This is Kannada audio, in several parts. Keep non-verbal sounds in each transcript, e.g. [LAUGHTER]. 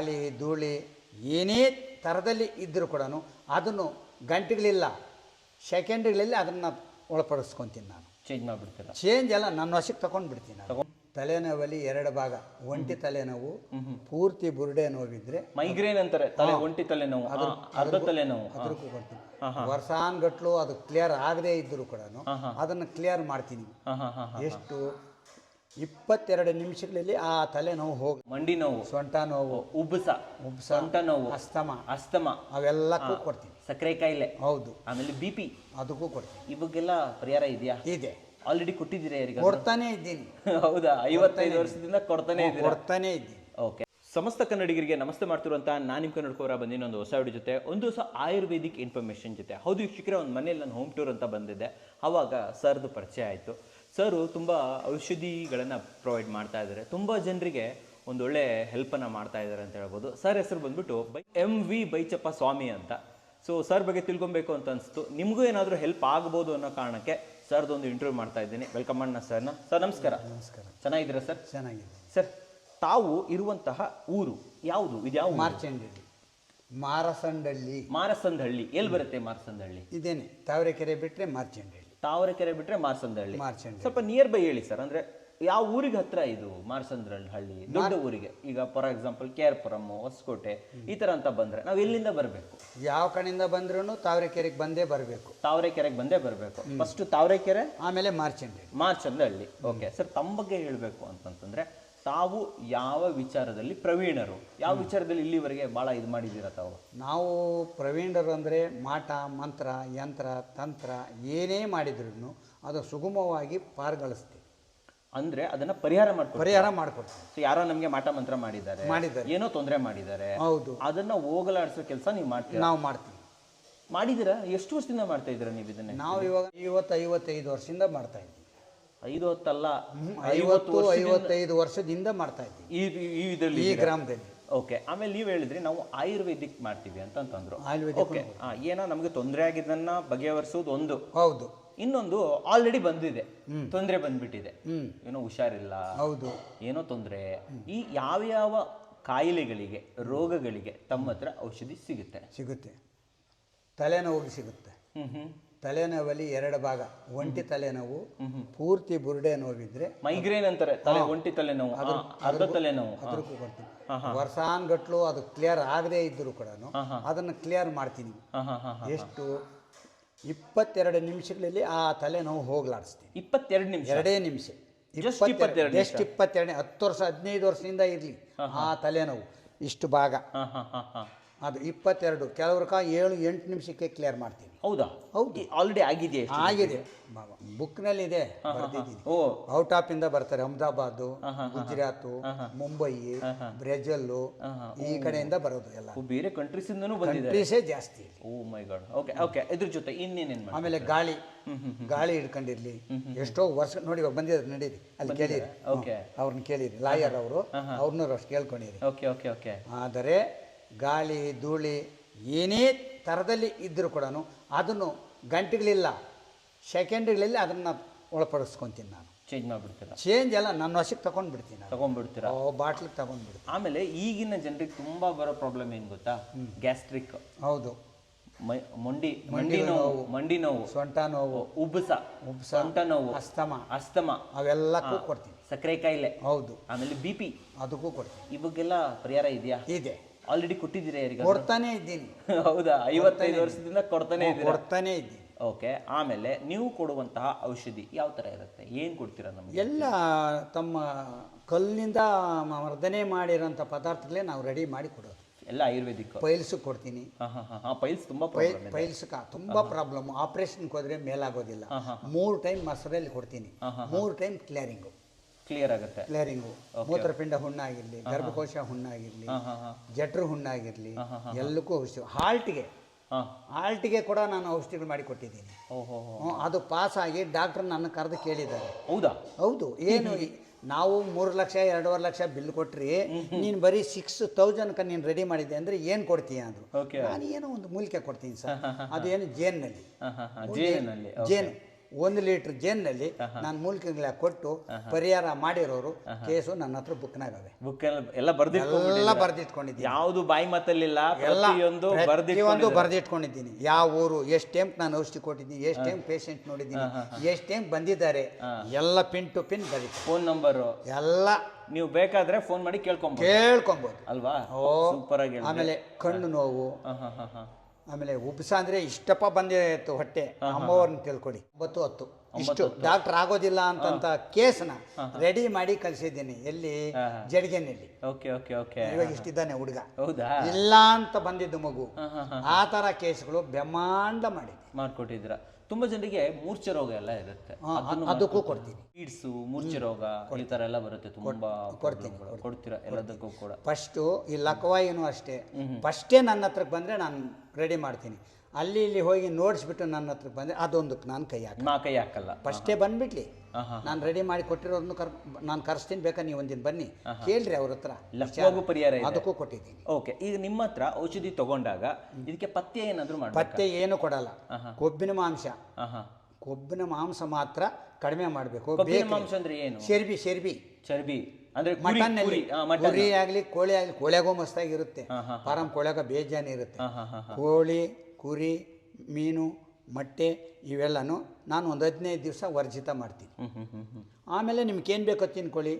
ಗಾಳಿ ಧೂಳಿ ಏನೇ ಥರದಲ್ಲಿ ಇದ್ದರೂ ಕೂಡ ಅದನ್ನು ಗಂಟೆಗಳಿಲ್ಲ ಸೆಕೆಂಡ್ಗಳಲ್ಲಿ ಅದನ್ನು ಒಳಪಡಿಸ್ಕೊತೀನಿ ನಾನು. ಚೇಂಜ್ ಮಾಡಿಬಿಡ್ತೀನಿ ಚೇಂಜ್ ಎಲ್ಲ ನನ್ನ ವಶಕ್ಕೆ ತಗೊಂಡು ಬಿಡ್ತೀನಿ ನಾನು. ತಲೆನೋವಲ್ಲಿ ಎರಡು ಭಾಗ ಒಂಟಿ ತಲೆನೋವು ಪೂರ್ತಿ ಬುರುಡೆ ನೋವಿದ್ರೆ ಮೈಗ್ರೇನ್ ಅಂತಾರೆ ತಲೆ ಒಂಟಿ ತಲೆನೋವು. ಅರ್ಧ ತಲೆನೋವು. ಅದಕ್ಕೂ ಕೊಡ್ತೀನಿ. ವರ್ಷಾನ್ಗಟ್ಲು ಅದು ಕ್ಲಿಯರ್ ಆಗದೇ ಇದ್ದರೂ ಕೂಡ ಅದನ್ನು ಕ್ಲಿಯರ್ ಮಾಡ್ತೀನಿ. ಎಷ್ಟು ಇಪ್ಪತ್ತೆರಡು ನಿಮಿಷಗಳಲ್ಲಿ ಆ ತಲೆನೋವು ಹೋಗಿ. ಮಂಡಿ ನೋವು ಸೊಂಟ ನೋವು ಉಬ್ಬಸ ಉಬ್ಬಸ ಸೊಂಟ ನೋವು ಅಸ್ತಮ ಅಸ್ತಮ. ಅವೆಲ್ಲಕ್ಕೂ ಕೊಡ್ತೀನಿ ಸಕ್ಕರೆ ಕಾಯಿಲೆ ಹೌದು. ಆಮೇಲೆ ಬಿ ಪಿ. ಅದಕ್ಕೂ ಕೊಡ್ತೀವಿ ಇವಾಗೆಲ್ಲ ಪರಿಹಾರ ಇದೆಯಾ? ಇದೆ. ಆಲ್ರೆಡಿ ಕೊಟ್ಟಿದ್ದೀರಿ ಯಾರಿಗೆ ಕೊಡ್ತಾನೆ ಇದ್ದೀನಿ. [LAUGHS] ಹೌದಾ? ಐವತ್ತೈದು ವರ್ಷದಿಂದ ಕೊಡ್ತಾನೆ ಇದ್ದೀನಿ ಕೊಡ್ತಾನೆ ಇದ್ದೀನಿ. ಓಕೆ. ಸಮಸ್ತ ಕನ್ನಡಿಗರಿಗೆ ನಮಸ್ತೆ ಮಾಡ್ತಿರುವಂತ ನಾನು ನಿಮ್ಮ ಕನ್ನಡಕೋರ ಬಂದಿನ ಒಂದು ಹೊಸ ವಿಡಿಯೋ ಜೊತೆ ಒಂದು ಹೊಸ ಆಯುರ್ವೇದಿಕ್ ಇನ್ಫಾರ್ಮೇಷನ್ ಜೊತೆ. ಹೌದು ವೀಕ್ಷಕರೇ ಒಂದು ಮನೇಲಿ ನಾನು ಹೋಮ್ ಟೂರ್ ಅಂತ ಬಂದಿದ್ದೆ. ಅವಾಗ ಸರ್ದು ಪರಿಚಯ ಆಯಿತು. ಸರು ತುಂಬ ಔಷಧಿಗಳನ್ನು ಪ್ರೊವೈಡ್ ಮಾಡ್ತಾ ಇದ್ದಾರೆ ತುಂಬ ಜನರಿಗೆ ಒಂದು ಒಳ್ಳೆ ಹೆಲ್ಪನ್ನು ಮಾಡ್ತಾ ಇದ್ದಾರೆ ಅಂತ ಹೇಳ್ಬೋದು. ಸರ್ ಹೆಸರು ಬಂದ್ಬಿಟ್ಟು by M V Baichappa Swamy ಅಂತ. ಸೊ ಸರ್ ಬಗ್ಗೆ ತಿಳ್ಕೊಬೇಕು ಅಂತ ಅನಿಸ್ತು. ನಿಮಗೂ ಏನಾದರೂ ಹೆಲ್ಪ್ ಆಗ್ಬೋದು ಅನ್ನೋ ಕಾರಣಕ್ಕೆ ಸರ್ದೊಂದು ಒಂದು ಇಂಟರ್ವ್ಯೂ ಮಾಡ್ತಾ ಇದ್ದೀನಿ. ವೆಲ್ಕಮ್ ಅಣ್ಣ ಸರ್ನ. ಸರ್ ನಮಸ್ಕಾರ. ನಮಸ್ಕಾರ. ಚೆನ್ನಾಗಿದ್ದೀರಾ ಸರ್? ಚೆನ್ನಾಗಿದೆ ಸರ್ ತಾವು ಇರುವಂತಹ ಊರು ಯಾವುದು? ಇದು ಯಾವ? ಮಾರ್ಚಂಡಳ್ಳಿ. ಮಾರಸಂಡಳ್ಳಿ. ಮಾರಸಂದಹಳ್ಳಿ ಎಲ್ಲಿ ಬರುತ್ತೆ ಮಾರಸಂದಹಳ್ಳಿ ಇದೇನೆ ತಾವರೆಕೆರೆ ಬಿಟ್ಟರೆ ಮಾರ್ಚಂಡಳ್ಳಿ. ತಾವರೆಕೆರೆ ಬಿಟ್ರೆ ಮಾರ್ಸಂದ್ರಹಳ್ಳಿ ಸ್ವಲ್ಪ ನಿಯರ್ ಬೈ ಹೇಳಿ ಸರ್ ಅಂದ್ರೆ ಯಾವ ಊರಿಗೆ ಹತ್ರ ಇದು ಮಾರ್ಸಂದ್ರಹಳ್ಳಿ ಹಳ್ಳಿ ದೊಡ್ಡ ಊರಿಗೆ. ಈಗ for example K R Puram Hosakote ಈ ತರ ಅಂತ ಬಂದ್ರೆ ನಾವು ಎಲ್ಲಿಂದ ಬರಬೇಕು? ಯಾವ ಕಡೆಯಿಂದ ಬಂದ್ರೂ ತಾವರೆಕೆರೆಗೆ ಬಂದೇ ಬರಬೇಕು. ತಾವರೆಕೆರೆಗೆ ಬಂದೇ ಬರಬೇಕು. ಫಸ್ಟ್ ತಾವರೆಕೆರೆ ಆಮೇಲೆ ಮಾರ್ಚಂಡಳ್ಳಿ ಮಾರ್ಚಂದಹಳ್ಳಿ ಓಕೆ ಸರ್ ತಮ್ಮ ಬಗ್ಗೆ ಹೇಳಬೇಕು ಅಂತಂತಂದ್ರೆ ತಾವು ಯಾವ ವಿಚಾರದಲ್ಲಿ ಪ್ರವೀಣರು? ಯಾವ ವಿಚಾರದಲ್ಲಿ ಇಲ್ಲಿವರೆಗೆ ಭಾಳ ಇದು ಮಾಡಿದ್ದೀರಾ ತಾವು? ನಾವು ಪ್ರವೀಣರು ಅಂದರೆ ಮಾಟ ಮಂತ್ರ ಯಂತ್ರ ತಂತ್ರ ಏನೇ ಮಾಡಿದ್ರು ಅದು ಸುಗಮವಾಗಿ ಪಾರ್ಗಳಿಸ್ತೀವಿ. ಅಂದ್ರೆ ಅದನ್ನ ಪರಿಹಾರ ಮಾಡ್ಕೊಂಡು ಪರಿಹಾರ ಮಾಡ್ಕೊಡ್ತೀವಿ. ಸೊ ಯಾರೋ ನಮಗೆ ಮಾಟ ಮಂತ್ರ ಮಾಡಿದ್ದಾರೆ. ಮಾಡಿದ್ದಾರೆ. ಏನೋ ತೊಂದರೆ ಮಾಡಿದ್ದಾರೆ. ಹೌದು. ಅದನ್ನ ಹೋಗಲಾಡಿಸೋ ಕೆಲಸ ನೀವು ಮಾಡ್ತೀವಿ ನಾವು ಮಾಡ್ತೀವಿ. ಮಾಡಿದ್ದೀರಾ? ಎಷ್ಟು ವರ್ಷದಿಂದ ಮಾಡ್ತಾ ಇದ್ದೀರಾ ನೀವು ಇದನ್ನ? ನಾವು ಇವಾಗ ಐವತ್ತು ಐವತ್ತೈದು ವರ್ಷದಿಂದ ಮಾಡ್ತಾ ಇದ್ದೀವಿ. ಐದು ಹೊತ್ತಲ್ಲ ಐವತ್ತು ಐವತ್ತೈದು ವರ್ಷದಿಂದ ಮಾಡ್ತಾ ಇದ್ದೀವಿ. ಈ ಈ ಇದರಲ್ಲಿ ಈ ಗ್ರಾಮದಲ್ಲಿ. ಓಕೆ ಆಮೇಲೆ ನೀವು ಹೇಳಿದ್ರಿ ನಾವು ಆಯುರ್ವೇದಿಕ್ ಮಾಡ್ತೀವಿ ಅಂತ ಅಂತಂದ್ರು. ಓಕೆ ಏನೋ ನಮಗೆ ತೊಂದರೆ ಆಗಿದ್ದನ್ನ ಬಗೆಹರಿಸೋದು ಒಂದು. ಹೌದು. ಇನ್ನೊಂದು ಆಲ್ರೆಡಿ ಬಂದಿದೆ. ತೊಂದರೆ ಬಂದ್ಬಿಟ್ಟಿದೆ. ಏನೋ ಹುಷಾರಿಲ್ಲ. ಹೌದು. ಏನೋ ತೊಂದರೆ. ಈ ಯಾವ ಯಾವ ಕಾಯಿಲೆಗಳಿಗೆ ರೋಗಗಳಿಗೆ ತಮ್ಮ ಹತ್ರ ಔಷಧಿ ಸಿಗುತ್ತೆ? ಸಿಗುತ್ತೆ. ತಲೆನೋವು ಸಿಗುತ್ತೆ. ಹ್ಮ್ ಹ್ಮ್. ತಲೆನೋವಲ್ಲಿ ಎರಡು ಭಾಗ ಒಂಟಿ ತಲೆನೋವು ಪೂರ್ತಿ ಬುರುಡೆ ನೋವಿದ್ರೆ ಮೈಗ್ರೇನ್ ಅಂತಾರೆ ತಲೆ ಒಂಟಿ ತಲೆನೋವು. ಅರ್ಧ ತಲೆನೋವು. ಅದಕ್ಕೂ ಬರ್ತೀನಿ ವರ್ಷಾನ್ಗಟ್ಲು ಅದು ಕ್ಲಿಯರ್ ಆಗದೇ ಇದ್ದರೂ ಕೂಡ ಅದನ್ನು ಕ್ಲಿಯರ್ ಮಾಡ್ತೀನಿ. ಎಷ್ಟು? ಇಪ್ಪತ್ತೆರಡು ನಿಮಿಷಗಳಲ್ಲಿ ಆ ತಲೆನೋವು ಹೋಗ್ಲಾಡಿಸ್ತೀನಿ. ಇಪ್ಪತ್ತೆರಡು ನಿಮಿಷ? ಎರಡೇ ನಿಮಿಷ. ಇಪ್ಪತ್ತೆರಡು ಎಷ್ಟು ಇಪ್ಪತ್ತೆರಡು ಹತ್ತು ವರ್ಷ ಹದಿನೈದು ವರ್ಷದಿಂದ ಇರಲಿ ಆ ತಲೆನೋವು. ಇಷ್ಟು ಭಾಗ. ಅದು ಇಪ್ಪತ್ತೆರಡು. ಕೆಲವ್ರ ಕಾ ಏಳು ಎಂಟು ನಿಮಿಷಕ್ಕೆ ಕ್ಲಿಯರ್ ಮಾಡ್ತೀನಿ. ಹೌದಾ? ಹೌದು. ಆಲ್ರೆಡಿ ಆಗಿದೆ? ಆಗಿದೆ ಬುಕ್ನಲ್ಲಿ ಇದೆ ಔಟ್ ಆಫ್ ಇಂದ ಬರ್ತಾರೆ. ಅಹಮದಾಬಾದ್ ಗುಜರಾತ್ ಮುಂಬೈ ಬ್ರೆಜಲ್ಲು ಈ ಕಡೆಯಿಂದ ಬರೋದು ಎಲ್ಲ. ಬೇರೆ ಕಂಟ್ರೀಸ್ ಕಂಟ್ರೀಸೇ ಜಾಸ್ತಿ. Oh my god. Okay okay ಇದ್ರ ಜೊತೆ ಇನ್ನೇನೇನು ಆಮೇಲೆ ಗಾಳಿ. ಗಾಳಿ ಹಿಡ್ಕೊಂಡಿರ್ಲಿ. ಎಷ್ಟೋ ವರ್ಷ ನೋಡಿ ಇವಾಗ ಬಂದಿದ್ದಾರೆ ನಡೀರಿ. ಅಲ್ಲಿ ಕೇಳಿರಿ. ಓಕೆ ಅವ್ರನ್ನ ಕೇಳಿರಿ. ಲಾಯರ್ ಅವರು. ಅವ್ರನ್ನೂ ಅಷ್ಟು ಕೇಳ್ಕೊಂಡಿರಿ. ಓಕೆ ಓಕೆ ಓಕೆ ಆದರೆ ಗಾಳಿ ಧೂಳಿ ಏನೇ ಥರದಲ್ಲಿ ಇದ್ದರೂ ಕೂಡ ಅದನ್ನು ಗಂಟೆಗಳಿಲ್ಲ ಸೆಕೆಂಡ್ಗಳಲ್ಲಿ ಅದನ್ನು ಒಳಪಡಿಸ್ಕೊತೀನಿ ನಾನು. ಚೇಂಜ್ ಮಾಡಿಬಿಡ್ತೀನಿ ಚೇಂಜ್ ಎಲ್ಲ ನನ್ನ ವಶಕ್ಕೆ ತಗೊಂಡು ಬಿಡ್ತೀನಿ ತಗೊಂಡ್ಬಿಡ್ತೀರಾ? ಬಾಟ್ಲಿಗೆ ತಗೊಂಡ್ಬಿಡ್ತೀನಿ. ಆಮೇಲೆ ಈಗಿನ ಜನರಿಗೆ ತುಂಬ ಬರೋ ಪ್ರಾಬ್ಲಮ್ ಏನು ಗೊತ್ತಾ? ಗ್ಯಾಸ್ಟ್ರಿಕ್ ಹೌದು. ಮಂಡಿ ಮಂಡಿ ನೋವು ಮಂಡಿ ನೋವು. ಸೊಂಟ ನೋವು ಉಬ್ಬಸ ಉಬ್ಬಸ ಸೊಂಟ ನೋವು ಅಸ್ತಮ. ಅಸ್ತಮ. ಅವೆಲ್ಲಕ್ಕೂ ಕೊಡ್ತೀನಿ ಸಕ್ಕರೆ ಕಾಯಿಲೆ. ಹೌದು. ಆಮೇಲೆ ಬಿ ಪಿ ಅದಕ್ಕೂ ಕೊಡ್ತೀನಿ. ಇವಾಗೆಲ್ಲ ಪರಿಹಾರ ಇದೆಯಾ? ಇದೆ. ಆಲ್ರೆಡಿ ಕೊಟ್ಟಿದ್ದೀರಾ ಯಾರಿಗ ಕೊಡ್ತಾನೆ ಇದ್ದೀನಿ. [LAUGHS] ಹೌದಾ? ಐವತ್ತೈದು ವರ್ಷದಿಂದ ಕೊಡ್ತಾನೆ ಇದ್ದೀನಿ ಕೊಡ್ತಾನೆ ಇದ್ದೀನಿ. ಓಕೆ ಆಮೇಲೆ ನೀವು ಕೊಡುವಂತಹ ಔಷಧಿ ಯಾವ ತರ ಇರುತ್ತೆ? ಏನು ಕೊಡ್ತೀರಾ ನಮಗೆ? ಎಲ್ಲ ತಮ್ಮ ಕಲ್ಲಿನಿಂದ ವರ್ಧನೆ ಮಾಡಿರೋಂಥ ಪದಾರ್ಥಗಳೇ ನಾವು ರೆಡಿ ಮಾಡಿ ಕೊಡೋದು. ಎಲ್ಲ ಆಯುರ್ವೇದಿಕ್. ಪೈಲ್ಸ್ ಕೊಡ್ತೀನಿ. ಪೈಲ್ಸ್ ಪೈಲ್ಸ್ ತುಂಬಾ ಪ್ರಾಬ್ಲಮ್ ಆಪರೇಷನ್ ಪೈಲ್ಸ್ಕ ತುಂಬ ಪ್ರಾಬ್ಲಮ್ ಆಪ್ರೇಷನ್ಗೆ ಹೋದ್ರೆ ಮೇಲಾಗೋದಿಲ್ಲ. ಮೂರು ಟೈಮ್ ಮಸರಲ್ಲಿ ಕೊಡ್ತೀನಿ. ಮೂರು ಟೈಮ್ ಕ್ಲಿಯರಿಂಗು ಕ್ಲಿಯರ್ ಆಗುತ್ತೆ. ಕ್ಲಿಯರಿಂಗು ಮೂತ್ರಪಿಂಡ ಹುಣ್ಣಾಗಿರಲಿ ಗರ್ಭಕೋಶ ಹುಣ್ಣಾಗಿರ್ಲಿ ಜಠರು ಹುಣ್ಣಾಗಿರಲಿ ಎಲ್ಲಕ್ಕೂ ಔಷಧಿ. ಹಾಲ್ಟ್ಗೆ. ಹಾ. ಹಾಲ್ಟ್ಗೆ ಕೂಡ ನಾನು ಔಷಧಿಗಳು ಮಾಡಿ ಕೊಟ್ಟಿದ್ದೀನಿ ಅದು ಪಾಸ್ ಆಗಿ ಡಾಕ್ಟರ್ ನನ್ನ ಕರೆದು ಕೇಳಿದ್ದಾರೆ. ಹೌದಾ? ಹೌದು. ಏನು ನಾವು ಮೂರು ಲಕ್ಷ ಎರಡೂವರೆ ಲಕ್ಷ ಬಿಲ್ ಕೊಟ್ರಿ ನೀನು ಬರೀ ಸಿಕ್ಸ್ ತೌಸಂಡ್ಕ ನೀನು ರೆಡಿ ಮಾಡಿದ್ದೆ ಅಂದ್ರೆ ಏನು ಕೊಡ್ತೀಯ ಅದು ನಾನು ಏನೋ ಒಂದು ಮೂಲಿಕೆ ಕೊಡ್ತೀನಿ ಸರ್. [LAUGHS] ಹಾ ಹಾ ಜೇನಿನಲ್ಲಿ. ಜೇನು. ಒಂದು ಲೀಟ್ರ್ ಜೇನಲ್ಲಿ ನಾನು ಮೂಲಿಕೆಗಳ ಕೊಟ್ಟು ಪರಿಹಾರ ಮಾಡಿರೋರು ಕೇಸು ನನ್ನ ಹತ್ರ ಬುಕ್ನಾಗವೆ ಬುಕ್ ಎಲ್ಲ ಎಲ್ಲ ಬರ್ದಿಟ್ಕೊಂಡಿದ್ದೀನಿ. ಯಾವುದು ಬಾಯಿ ಮಾತಲ್ಲಿಲ್ಲ ಎಲ್ಲ ಪ್ರತಿಯೊಂದು ಪ್ರತಿಯೊಂದು ಬರ್ದಿಟ್ಕೊಂಡಿದ್ದೀನಿ. ಯಾವ ಊರು ಎಷ್ಟು ಟೈಮ್ ನಾನು ಔಷಧಿ ಕೊಟ್ಟಿದ್ದೀನಿ ಎಷ್ಟು ಟೈಮ್ ಪೇಷಂಟ್ ನೋಡಿದ್ದೀನಿ ಎಷ್ಟು ಟೈಮ್ ಬಂದಿದ್ದಾರೆ ಎಲ್ಲ ಪಿನ್ ಟು ಪಿನ್ ಬರೀ ಫೋನ್ ನಂಬರು ಎಲ್ಲ ನೀವು ಬೇಕಾದ್ರೆ ಫೋನ್ ಮಾಡಿ ಕೇಳ್ಕೊಂಬೋದು. ಕೇಳ್ಕೊಬೋದು. ಅಲ್ವಾ? ಸೂಪರ್ ಆಗಿ ಆಮೇಲೆ ಕಣ್ಣು ನೋವು. ಆಮೇಲೆ ಉಪ್ಸ ಅಂದ್ರೆ ಇಷ್ಟಪ್ಪ ಬಂದಿತ್ತು ಹೊಟ್ಟೆ. ಅಮ್ಮವ್ರನ್ನ ತಿಳ್ಕೊಡಿ. ಒಂಬತ್ತು ಹತ್ತು. ಇಷ್ಟು ಡಾಕ್ಟರ್ ಆಗೋದಿಲ್ಲ ಅಂತಂತ ಕೇಸ್ನ ರೆಡಿ ಮಾಡಿ ಕಳ್ಸಿದ್ದೀನಿ. ಎಲ್ಲಿ? ಜಡ್ಗೆನಲ್ಲಿ ಓಕೆ ಓಕೆ ಓಕೆ. ಇವಾಗ ಇಷ್ಟಿದ್ದಾನೆ ಹುಡುಗ. ಹೌದಾ? ಇಲ್ಲ ಅಂತ ಬಂದಿದ್ದು ಮಗು. ಆ ತರ ಕೇಸ್ಗಳು ಬ್ರಹ್ಮಾಂಡ ಮಾಡಿ ಮಾಡ್ಕೊಟ್ಟಿದ್ದೀರಾ? ತುಂಬಾ ಜನರಿಗೆ ಮೂರ್ಛೆ ರೋಗ ಎಲ್ಲ ಇರುತ್ತೆ. ಅದಕ್ಕೂ ಕೊಡ್ತೀನಿ. ಈಡ್ಸು ಮೂರ್ಛೆ ರೋಗ ಈ ಎಲ್ಲ ಬರುತ್ತೆ ತುಂಬಾ ಕೊಡ್ತೀನಿ ಕೊಡ್ತೀರಾ? ಎಲ್ಲದಕ್ಕೂ ಕೂಡ. ಫಸ್ಟು ಈ ಲಕ್ವಾಯಿನೂ ಅಷ್ಟೇ. ಫಸ್ಟೇ ನನ್ನ ಹತ್ರಕ್ಕೆ ಬಂದರೆ ನಾನು ರೆಡಿ ಮಾಡ್ತೀನಿ. ಅಲ್ಲಿ ಇಲ್ಲಿ ಹೋಗಿ ನೋಡಿಸ್ಬಿಟ್ಟು ನನ್ನ ಹತ್ರಕ್ಕೆ ಬಂದರೆ ಅದೊಂದಕ್ಕೆ ನಾನು ಕೈ ಹಾಕಿ ನಾ ಕೈ ಹಾಕಲ್ಲ. ಫಸ್ಟೇ ಬಂದ್ಬಿಟ್ಲಿ. ನಾನು ರೆಡಿ ಮಾಡಿ ಕೊಟ್ಟಿರೋದನ್ನು ಕರ್ ನಾನು ಕರೆಸ್ತೀನಿ ಬೇಕಾ ನೀವು ಒಂದಿನ ಬನ್ನಿ. ಕೇಳ್ರಿ ಅವ್ರ ಹತ್ರ. ಪರಿಹಾರ ಇದೆ. ಅದಕ್ಕೂ ಕೊಟ್ಟಿದ್ದೀನಿ. ಓಕೆ ಈಗ ನಿಮ್ಮ ಹತ್ರ ಔಷಧಿ ತಗೊಂಡಾಗ ಇದಕ್ಕೆ ಪಥ್ಯ ಏನಾದ್ರು ಮಾಡಿ ಪತ್ತೆ ಏನು ಕೊಡಲ್ಲ. ಕೊಬ್ಬಿನ ಮಾಂಸ. ಹಾ ಹಾ ಕೊಬ್ಬಿನ ಮಾಂಸ ಮಾತ್ರ ಕಡಿಮೆ ಮಾಡಬೇಕು. ಕೊಬ್ಬಿನ ಮಾಂಸ ಅಂದ್ರೆ ಏನು? ಶೆರ್ಬಿ ಶೆರ್ಬಿ. ಚರ್ಬಿ ಅಂದ್ರೆ ಕುರಿ ಹಾ, ಮಟನ್. ಕುರಿ ಆಗಲಿ ಕೋಳಿ ಆಗಲಿ ಕೋಳಿಯಾಗೂ ಮಸ್ತಾಗಿರುತ್ತೆ ಪಾರಂ ಕೋಳಿಯಾಗ ಬೇಜಾನಿ ಇರುತ್ತೆ. ಹಾ ಹಾ ಹಾ ಕೋಳಿ ಕುರಿ ಮೀನು ಮೊಟ್ಟೆ ಇವೆಲ್ಲನೂ ನಾನು ಒಂದು ಹದಿನೈದು ದಿವಸ ವರ್ಜಿತ ಮಾಡ್ತೀನಿ. ಆಮೇಲೆ ನಿಮ್ಗೆ ಏನು ಬೇಕೋ ತಿನ್ಕೊಳ್ಳಿ.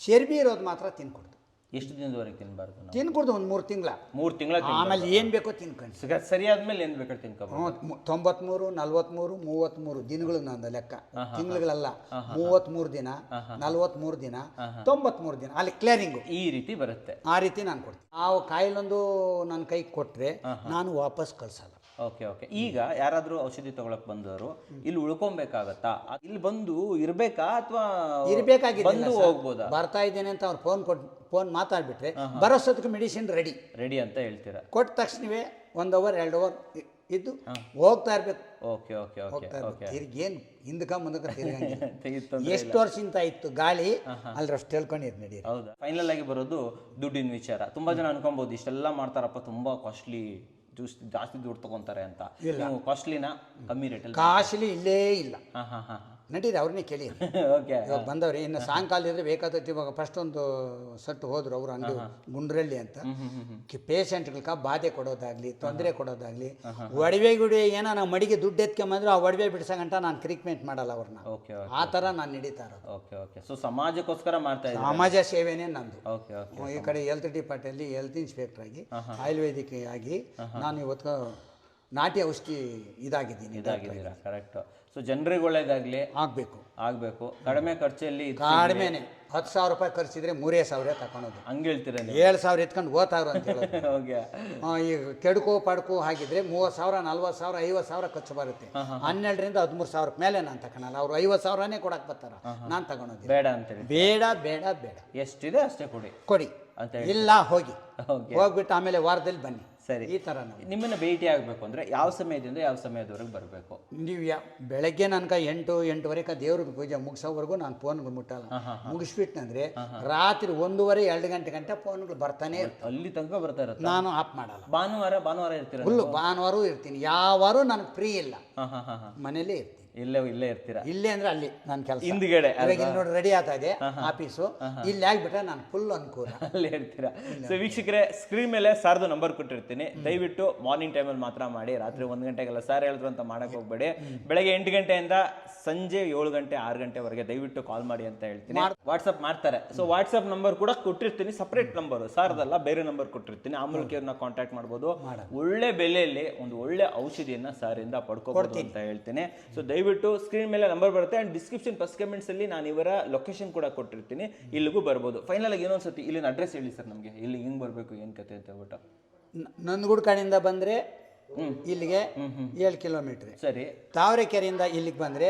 ಶೆರ್ಬಿ ಇರೋದು ಮಾತ್ರ ತಿನ್ಕೊಡ್ತು ಎಷ್ಟು ದಿನದವರೆಗೆ ತಿನ್ಬಾರ್ದು ತಿನ್ಕೊಡ್ದು ಒಂದು ಮೂರು ತಿಂಗಳ. ಮೂರು ತಿಂಗಳ ಆಮೇಲೆ ಏನು ಬೇಕೋ ತಿನ್ಕೊಂಡು ಸರಿಯಾದ ಮೇಲೆ ಏನು ಬೇಕೋ ಹ್ಞೂ ತೊಂಬತ್ಮೂರು ನಲ್ವತ್ಮೂರು ಮೂವತ್ತ್ಮೂರು ದಿನಗಳು ನಂದು ಲೆಕ್ಕ. ತಿಂಗಳಲ್ಲ ಮೂವತ್ತ್ಮೂರು ದಿನ ನಲ್ವತ್ತ್ಮೂರು ದಿನ ತೊಂಬತ್ಮೂರು ದಿನ. ಅಲ್ಲಿ ಕ್ಲಿಯರಿಂಗು ಈ ರೀತಿ ಬರುತ್ತೆ. ಆ ರೀತಿ ನಾನು ಕೊಡ್ತೀನಿ. ಆ ಕಾಯಿಲೊಂದು ನನ್ನ ಕೈಗೆ ಕೊಟ್ಟರೆ ನಾನು ವಾಪಸ್ ಕಳ್ಸಲ್ಲ. ಓಕೆ ಓಕೆ ಈಗ ಯಾರಾದರೂ ಔಷಧಿ ತಗೊಳಕ್ ಬಂದವರು ಇಲ್ಲಿ ಉಳ್ಕೊಬೇಕಾಗತ್ತಾ? ಇಲ್ಲಿ ಬಂದು ಇರ್ಬೇಕಾ ಅಥವಾ ಇರಬೇಕಾಗಿದೆ ಬಂದು ಹೋಗ್ಬೋದಾ? ಬರ್ತಾ ಇದ್ದೇನೆ ಅಂತ ಅವ್ರು ಫೋನ್ ಕೊಟ್ಟು ಫೋನ್ ಮಾತಾಡ್ಬಿಟ್ರೆ ಬರೋಷ್ಟೊತ್ತಿಗೆ ಮೆಡಿಸಿನ್ ರೆಡಿ ರೆಡಿ ಅಂತ ಹೇಳ್ತೀರಾ? ಕೊಟ್ಟ ತಕ್ಷಣವೇ ಒಂದು ಅವರ್ ಎರಡು ಅವರ್ ಇದ್ದು ಹೋಗ್ತಾ ಇರ್ಬೇಕು. ಓಕೆ ಓಕೆ ಓಕೆ ಓಕೆ ತಿರ್ಗೇನು ಹಿಂದಕ ಮುಂದಕ ತಿರ್ಗಂಗಿಲ್ಲ. [LAUGHS] ಎಷ್ಟು ವರ್ಷದಿಂದ ಇತ್ತು ಗಾಳಿ? ಅಲ್ಲಿ ಅಷ್ಟು ಹೇಳ್ಕೊಂಡಿದ್ದು ನಡಿ ಹೌದಾ? ಫೈನಲ್ ಆಗಿ ಬರೋದು ದುಡ್ಡಿನ ವಿಚಾರ. ತುಂಬಾ ಜನ ಅನ್ಕೊಬಹುದು ಇಷ್ಟೆಲ್ಲ ಮಾಡ್ತಾರಪ್ಪ ತುಂಬಾ ಕಾಸ್ಟ್ಲಿ ಜ್ಯೂಸ್ ಜಾಸ್ತಿ ದುಡ್ಡು ತಗೊಂತಾರೆ ಅಂತ. ಕಾಸ್ಟ್ಲಿನ ಕಮ್ಮಿ ರೇಟ್ ಕಾಸ್ಟ್ಲಿ ಇಲ್ಲೇ ಇಲ್ಲ. ಹಾ ಹಾ ಹಾ. ನಡೀರಿ ಅವ್ರನ್ನೇ ಕೇಳಿ. ಓಕೆ ಇವಾಗ ಬಂದವ್ರಿ ಇನ್ನು ಸಾಯಂಕಾಲ ಇದ್ರೆ ಇವಾಗ ಫಸ್ಟ್ ಒಂದು ಸಟ್ಟು ಹೋದ್ರು ಅವರು ಅಂಗಡಿ ಗುಂಡ್ರಳ್ಳಿ ಅಂತ. ಪೇಷಂಟ್ಗಳ್ಕ ಬಾಧೆ ಕೊಡೋದಾಗ್ಲಿ ತೊಂದರೆ ಕೊಡೋದಾಗ್ಲಿ ಒಡವೆ ಗುಡಿ ಏನೋ ನಾವು ಮಡಿಗೆ ದುಡ್ಡು ಎತ್ಕೊಂಬಂದ್ರೆ ಆ ಒಡವೆ ಬಿಡ್ಸಂಗಂತ ನಾನು ಟ್ರೀಟ್ಮೆಂಟ್ ಮಾಡಲ್ಲ ಅವ್ರನ್ನ ಆ ಥರ ನಾನು ನಡೀತಾ ಇರೋದು. ಓಕೆ ಓಕೆ ಸೊ ಸಮಾಜಕ್ಕೋಸ್ಕರ ಮಾಡ್ತಾ ಸಮಾಜ ಸೇವೆನೇ ನಂದು. ಓಕೆ ಈ ಕಡೆ ಹೆಲ್ತ್ ಡಿಪಾರ್ಟ್ಮೆಂಟಲ್ಲಿ ಹೆಲ್ತ್ ಇನ್ಸ್ಪೆಕ್ಟರ್ ಆಗಿ ಆಯುರ್ವೇದಿಕ್ ಆಗಿ ನಾನು ಇವತ್ತು ನಾಟಿ ಔಷಧಿ ಇದಾಗಿದ್ದೀನಿ ಇದಾಗಿದ್ದೀರಾ? ಕರೆಕ್ಟ್ ಸೊ ಜನರಿಗೆ ಒಳ್ಳೇದಾಗಲಿ. ಆಗಬೇಕು. ಆಗ್ಬೇಕು. ಕಡಿಮೆ ಖರ್ಚಲ್ಲಿ ಕಡಿಮೆನೆ. ಹತ್ತು ಸಾವಿರ ರೂಪಾಯಿ ಖರ್ಚಿದ್ರೆ ಮೂರೇ ಸಾವಿರ ತಗೊಳೋದು ಹಂಗೆ ಹೇಳ್ತೀರ ನೀವು? ಏಳು ಸಾವಿರ ಎತ್ಕೊಂಡು ಓದ್ತಾವ್ರು ಅಂತ ಹೇಳೋದು. [LAUGHS] ಓಕೆ ಆ, ಈಗ ಕೆಡುಕು ಪಡ್ಕು ಹಾಕಿದ್ರೆ ಮೂವತ್ತು ಸಾವಿರ ನಲ್ವತ್ತು ಸಾವಿರ ಐವತ್ತು ಸಾವಿರ ಖರ್ಚು ಬರುತ್ತೆ. ಹನ್ನೆರಡರಿಂದ ಹದಿಮೂರು ಸಾವಿರ ಮೇಲೆ ನಾನು ತಗೊಳಲ್ಲ ಅವ್ರು ಐವತ್ತು ಸಾವಿರನೇ ಕೊಡಕ್ಕೆ ಬರ್ತಾರ. ನಾನು ತಗೊಳೋದಿಲ್ಲ ಬೇಡ ಅಂತೇಳಿ ಬೇಡ ಬೇಡ ಬೇಡ. ಎಷ್ಟಿದೆ ಅಷ್ಟೇ ಕೊಡಿ. ಕೊಡಿ. ಅಂತ ಹೇಳಿ ಇಲ್ಲ ಹೋಗಿ. ಓಕೆ. ಹೋಗ್ಬಿಟ್ಟು ಆಮೇಲೆ ವಾರದಲ್ಲಿ ಬನ್ನಿ. ಸರಿ. ಈ ಥರ ನಾವು ನಿಮ್ಮನ್ನ ಭೇಟಿ ಆಗಬೇಕು ಅಂದ್ರೆ ಯಾವ ಸಮಯದಿಂದ ಯಾವ ಸಮಯದವರೆಗೆ ಬರಬೇಕು? ನೀವು ಯಾ ಬೆಳಗ್ಗೆ ನನ್ಕ ಎಂಟು ಎಂಟುವರೆಗೆ ದೇವ್ರಿಗೆ ಪೂಜೆ ಮುಗಿಸೋವರೆಗೂ ನಾನು ಫೋನ್ಗಳು ಮುಟ್ಟಲ್ಲ. ಮುಗಿಸ್ಬಿಟ್ನಂದ್ರೆ ರಾತ್ರಿ ಒಂದೂವರೆ ಎರಡು ಗಂಟೆ ಗಂಟೆ ಫೋನ್ಗಳು ಬರ್ತಾನೆ. ಅಲ್ಲಿ ತನಕ ಬರ್ತಾ ಇರುತ್ತೆ? ನಾನು ಆಫ್ ಮಾಡಲ್ಲ. ಭಾನುವಾರ ಭಾನುವಾರ ಇರ್ತೀರ ಫುಲ್ಲು ಭಾನುವಾರೂ ಇರ್ತೀನಿ. ಯಾವಾರು ನನಗೆ ಫ್ರೀ ಇಲ್ಲ. ಮನೇಲೇ ಇರ್ತೀನಿ. ಇಲ್ಲೇ ಇಲ್ಲೇ ಇರ್ತೀರಾ? ಇಲ್ಲೇ ಅಂದ್ರೆ ಅಲ್ಲಿ ನನ್ನ ಕೆಲಸ. ಹಿಂದ್ಗಡೆ ನೋಡಿ ರೆಡಿ ಆಗ್ತಾ ಇದೆ ಆಫೀಸು. ಇಲ್ಲಿ ಆಗ್ಬಿಟ್ರೆ ನಾನು ಫುಲ್ ಅನುಕೂಲ. ಅಲ್ಲೇ ಇರ್ತೀರಾ? ಸೊ ವೀಕ್ಷಕರೇ ಸ್ಕ್ರೀನ್ ಮೇಲೆ ಸಾರ್ದು ನಂಬರ್ ಕೊಟ್ಟಿರ್ತೀನಿ. ದಯವಿಟ್ಟು ಮಾರ್ನಿಂಗ್ ಟೈಮಲ್ಲಿ ಮಾತ್ರ ಮಾಡಿ. ರಾತ್ರಿ ಒಂದು ಗಂಟೆಗೆಲ್ಲ ಸಾರ್ ಹೇಳಿದ್ರು ಅಂತ ಮಾಡಕ್ಕೆ ಹೋಗ್ಬೇಡಿ. ಬೆಳಗ್ಗೆ ಎಂಟು ಗಂಟೆಯಿಂದ ಸಂಜೆ ಏಳು ಗಂಟೆ ಆರು ಗಂಟೆವರೆಗೆ ದಯವಿಟ್ಟು ಕಾಲ್ ಮಾಡಿ ಅಂತ ಹೇಳ್ತೀನಿ. ವಾಟ್ಸಪ್ ಮಾಡ್ತಾರೆ. ಸೊ ವಾಟ್ಸಪ್ ನಂಬರ್ ಕೂಡ ಕೊಟ್ಟಿರ್ತೀನಿ ಸಪ್ರೇಟ್ ನಂಬರ್ ಸಾರ್ದಲ್ಲ ಬೇರೆ ನಂಬರ್ ಕೊಟ್ಟಿರ್ತೀನಿ. ಆ ಮೂಲಕ ಇವ್ರನ್ನ ಕಾಂಟ್ಯಾಕ್ಟ್ ಮಾಡ್ಬೋದು. ಒಳ್ಳೆ ಬೆಲೆಯಲ್ಲಿ ಒಂದು ಒಳ್ಳೆ ಔಷಧಿಯನ್ನ ಸಾರಿಂದ ಪಡ್ಕೋಬಹುದು ಅಂತ ಹೇಳ್ತೀನಿ. ಸೊ ದಯವಿಟ್ಟು ಸ್ಕ್ರೀನ್ ಮೇಲೆ ನಂಬರ್ ಬರುತ್ತೆ ಆ್ಯಂಡ್ ಡಿಸ್ಕ್ರಿಪ್ಷನ್ ಫಸ್ಟ್ ಕಮೆಂಟ್ಸಲ್ಲಿ ನಾನು ಇವರ ಲೊಕೇಶನ್ ಕೂಡ ಕೊಟ್ಟಿರ್ತೀನಿ. ಇಲ್ಲಿಗೂ ಬರ್ಬೋದು. ಫೈನಲ್ ಆಗಿ ಇನ್ನೊಂದ್ಸತಿ ಇಲ್ಲಿನ ಅಡ್ರೆಸ್ ಹೇಳಿ ಸರ್ ನಮಗೆ. ಇಲ್ಲಿ ಹಿಂಗೆ ಬರಬೇಕು ಏನು ಕತೆ ಅಂತ ಹೇಳ್ಬಿಟ್ಟು. ನಂದಗುಡ್ ಕಡೆಯಿಂದ ಬಂದರೆ ಇಲ್ಲಿಗೆ ಏಳು ಕಿಲೋಮೀಟ್ರ್ ಸರಿ. ತಾವರೆಕೆರೆಯಿಂದ ಇಲ್ಲಿಗೆ ಬಂದರೆ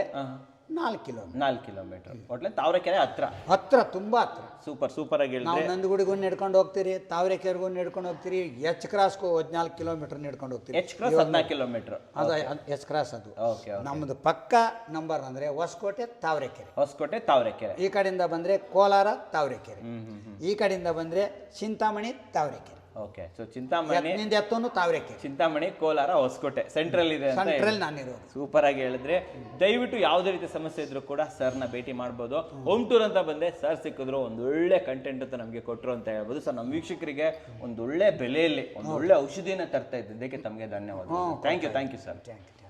ನಾಲ್ಕು ಕಿಲೋಮೀಟರ್. ನಾಲ್ಕು ಕಿಲೋಮೀಟರ್. ಒಟ್ಲೆ ತಾವರೆಕೆರೆ ಹತ್ರ. ಹತ್ರ ತುಂಬ ಹತ್ರ. ಸೂಪರ್ ಸೂಪರ್ ಆಗಿ ನಾವು ಹೇಳಿದ್ರೆ ನಂದಗುಡಿಗೂ ನಡ್ಕೊಂಡು ಹೋಗ್ತೀರಿ ತಾವರೆಕೆರೆಗೂ ನಡ್ಕೊಂಡು ಹೋಗ್ತೀರಿ ಎಚ್ ಕ್ರಾಸ್ಗೂ ಹದಿನಾಲ್ಕು ಕಿಲೋಮೀಟರ್ ನಡ್ಕೊಂಡು ಹೋಗ್ತೀರಿ. ಎಚ್ ಕ್ರಾಸ್ ಹದಿನಾಲ್ಕು ಕಿಲೋಮೀಟರ್. ಅದು ಎಚ್ ಕ್ರಾಸ್ ಅದು. ಓಕೆ ನಮ್ಮದು ಪಕ್ಕ ನಂಬರ್ ಅಂದರೆ ಹೊಸಕೋಟೆ ತಾವರೆಕೆರೆ. ಹೊಸಕೋಟೆ ತಾವರೆಕೆರೆ. ಈ ಕಡೆಯಿಂದ ಬಂದರೆ ಕೋಲಾರ ತಾವರೆಕೆರೆ. ಹ್ಮ್ ಹ್ಮ್ ಹ್ಮ್. ಈ ಕಡೆಯಿಂದ ಬಂದರೆ ಚಿಂತಾಮಣಿ ತಾವರೆಕೆರೆ. ಓಕೆ ಸೊ ಚಿಂತಾಮಣಿ ನಿಂದ ಎತ್ತೋನು ತಾವರೆಕ್ಕೆ ಚಿಂತಾಮಣಿ ಕೋಲಾರ ಹೊಸಕೋಟೆ. ಸೆಂಟ್ರಲ್ ಇದೆ ಅಂತ ಸೆಂಟ್ರಲ್ ನಾನಿರೋದು ಸೂಪರ್ ಆಗಿ ಹೇಳಿದ್ರೆ ದಯವಿಟ್ಟು ಯಾವುದೇ ರೀತಿ ಸಮಸ್ಯೆ ಇದ್ರೂ ಕೂಡ ಸರ್ನ ಭೇಟಿ ಮಾಡ್ಬೋದು. ಹೋಮ್. ಟೂರ್ ಅಂತ ಬಂದೆ ಸರ್ ಸಿಕ್ಕಿದ್ರು ಒಂದು ಒಳ್ಳೆ ಕಂಟೆಂಟ್ ಅಂತ ನಮಗೆ ಕೊಟ್ಟರು ಅಂತ ಹೇಳ್ಬೋದು. ಸರ್ ನಮ್ಮ ವೀಕ್ಷಕರಿಗೆ ಒಂದು ಒಳ್ಳೆ ಬೆಲೆಯಲ್ಲಿ ಒಂದು ಒಳ್ಳೆ ಔಷಧಿನ ತರ್ತಾ ಇದ್ದಿದ್ದಕ್ಕೆ ತಮಗೆ ಧನ್ಯವಾದ thank you thank you sir thank you